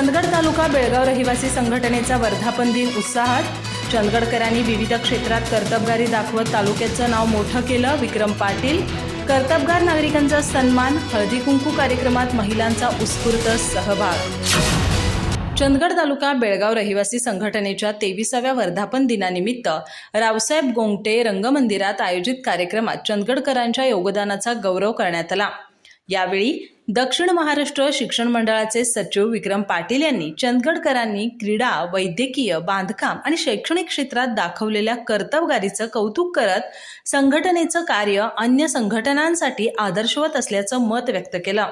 चंदगड तालुका बेळगाव रहिवासी संघटनेचा वर्धापन दिन उत्साहात. चंदगडकरांनी विविध क्षेत्रात कर्तबगारी दाखवत तालुक्याचं नाव मोठं केलं विक्रम पाटील. कर्तबगार नागरिकांचा सन्मान हळदी कुंकू कार्यक्रमात महिलांचा उत्स्फूर्त सहभाग. चंदगड तालुका बेळगाव रहिवासी संघटनेच्या तेविसाव्या वर्धापन दिनानिमित्त रावसाहेब गोंगटे रंगमंदिरात आयोजित कार्यक्रमात चंदगडकरांच्या योगदानाचा गौरव करण्यात आला. यावेळी दक्षिण महाराष्ट्र शिक्षण मंडळाचे सचिव विक्रम पाटील यांनी चंदगडकरांनी क्रीडा वैद्यकीय बांधकाम आणि शैक्षणिक क्षेत्रात दाखवलेल्या कर्तबगारीचं कौतुक करत संघटनेचं कार्य अन्य संघटनांसाठी आदर्शवत असल्याचं मत व्यक्त केलं.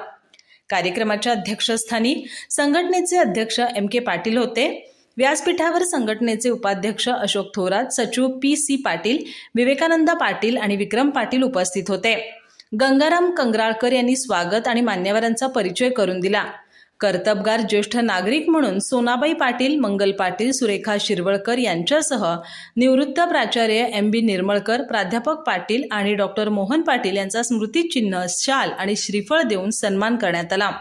कार्यक्रमाच्या अध्यक्षस्थानी संघटनेचे अध्यक्ष एम के पाटील होते. व्यासपीठावर संघटनेचे उपाध्यक्ष अशोक थोरात सचिव पी सी पाटील विवेकानंद पाटील आणि विक्रम पाटील उपस्थित होते. गंगाराम कंगराळकर यांनी स्वागत आणि मान्यवरांचा परिचय करून दिला. कर्तबगार ज्येष्ठ नागरिक म्हणून सोनाबाई पाटील मंगल पाटील सुरेखा शिरवळकर यांच्यासह निवृत्त प्राचार्य एम बी निर्मळकर प्राध्यापक पाटील आणि डॉक्टर मोहन पाटील यांचा स्मृतिचिन्ह शाल आणि श्रीफळ देऊन सन्मान करण्यात आला.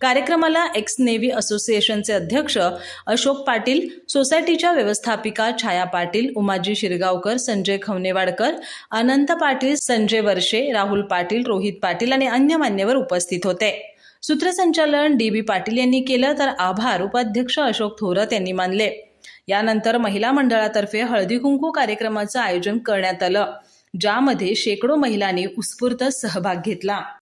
कार्यक्रमाला एक्स नेव्ही असोसिएशनचे अध्यक्ष अशोक पाटील सोसायटीच्या व्यवस्थापिका छाया पाटील उमाजी शिरगावकर संजय खवनेवाडकर अनंत पाटील संजय वर्षे राहुल पाटील रोहित पाटील आणि अन्य मान्यवर उपस्थित होते. सूत्रसंचालन डी बी पाटील यांनी केलं तर आभार उपाध्यक्ष अशोक थोरात यांनी मानले. यानंतर महिला मंडळातर्फे हळदी कुंकू कार्यक्रमाचं आयोजन करण्यात आलं ज्यामध्ये शेकडो महिलांनी उत्स्फूर्त सहभाग घेतला.